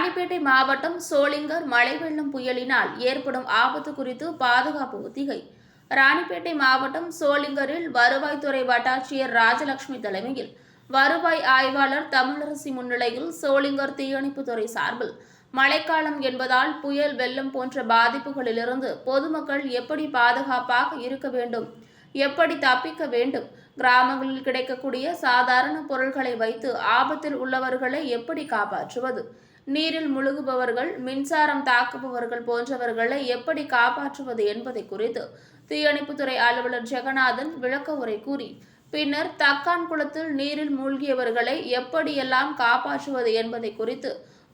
ராணிப்பேட்டை மாவட்டம் சோளிங்கர் மழை வெள்ளம் புயலினால் ஏற்படும் ஆபத்து குறித்து பாதுகாப்பு ஒத்திகை. ராணிப்பேட்டை மாவட்டம் சோளிங்கரில் வருவாய்த்துறை வட்டாட்சியர் ராஜலட்சுமி தலைமையில் வருவாய் ஆய்வாளர் தமிழரசி முன்னிலையில் சோளிங்கர் தீயணைப்புத்துறை சார்பில் மழைக்காலம் என்பதால் புயல் வெள்ளம் போன்ற பாதிப்புகளிலிருந்து பொதுமக்கள் எப்படி பாதுகாப்பாக இருக்க வேண்டும் எப்படி தப்பிக்க வேண்டும் கிராமங்களில் கிடைக்கக்கூடிய சாதாரண பொருட்களை வைத்து ஆபத்தில் உள்ளவர்களை எப்படி காப்பாற்றுவது நீரில் முழுகுபவர்கள் மின்சாரம் தாக்குபவர்கள் போன்றவர்களை எப்படி காப்பாற்றுவது என்பதை குறித்து தீயணைப்புத்துறை அலுவலர் ஜெகநாதன் விளக்க உரை கூறி பின்னர் தக்கான் குளத்தில் நீரில் மூழ்கியவர்களை எப்படியெல்லாம் காப்பாற்றுவது என்பதை குறித்து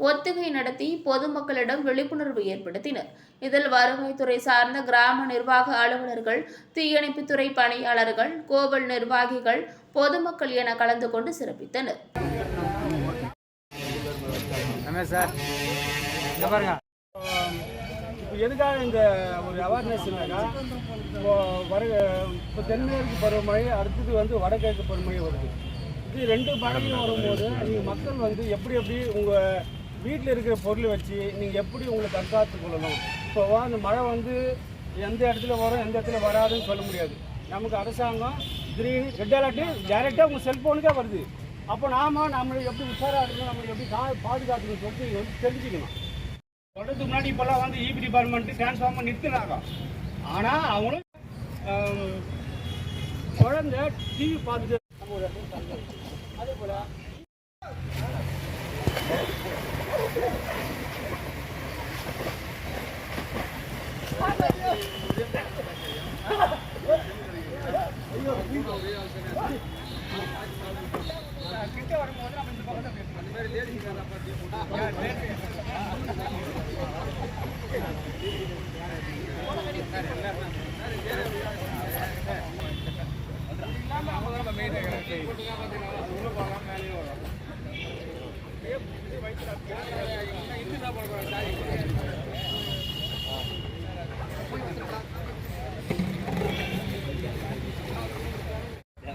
ஒத்திகை நடத்தி பொதுமக்களிடம் விழிப்புணர்வு ஏற்படுத்தினர். இதில் வருவாய்த்துறை சார்ந்த கிராம நிர்வாக அலுவலர்கள் தீயணைப்புத்துறை பணியாளர்கள் கோவில் நிர்வாகிகள் பொதுமக்கள் என கலந்து கொண்டு சிறப்பித்தனர். ரமேஷ் சார். இங்கே பாருங்க. இப்போ எதுக்காக இந்த ஒரு அவேர்னஸ்னாக்கா இப்போ வர இப்போ தென்மேற்கு பருவமழை அடுத்தது வந்து வடகிழக்கு பருவமழை வருது. இது ரெண்டு மழையும் வரும்போது நீங்கள் மக்கள் வந்து எப்படி எப்படி உங்கள் வீட்டில் இருக்கிற பொருளை வச்சு நீங்கள் எப்படி உங்களை தற்காத்து கொள்ளணும்? இப்போ அந்த மழை வந்து எந்த இடத்துல வரும் எந்த இடத்துல வராதுன்னு சொல்ல முடியாது. நமக்கு அரசாங்கம் திடீர்னு ரெட் அலர்ட்டு டைரெக்டாக உங்கள் செல்ஃபோனுக்கே வருது. அப்போ நாம நம்மளை எப்படி உஷாராக இருக்கணும் நம்மளை எப்படி கா பாதுகாத்துக்கணும் சொல்லிட்டு நீங்க வந்து தெரிஞ்சுக்கணும் சொல்றதுக்கு முன்னாடி இப்போல்லாம் வந்து இபி டிபார்ட்மெண்ட் டிரான்ஸ்ஃபார்மர் நிறுத்தினாங்க ஆனால் அவங்களும் குழந்தை டிவி பார்த்துட்டு நம்ம ஒரு இடத்துல தங்கலாம். அதே போல் கிட்ட வரும்போது நம்ம இந்த பக்கம் தான் பேசணும்.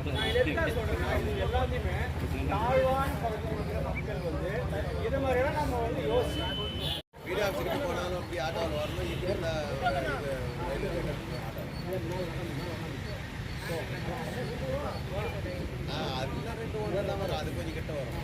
நான் இதை எதுக்காக சொல்றேன்னா, இது எல்லாத்தையுமே தாழ்வான பகுதியில் இருக்கிற மக்கள் வந்து இது மாதிரியெல்லாம் நம்ம வந்து யோசிச்சு வீடியோ ஆஃபீஸுக்கு போனாலும் அப்படி ஆட்டோவில் வரணும். இது ரயில்வே ஆட்டோ. ஆ அதுதான் ரெண்டு ஒன்று தான் வரும். அது கொஞ்சம் கிட்ட வரும்.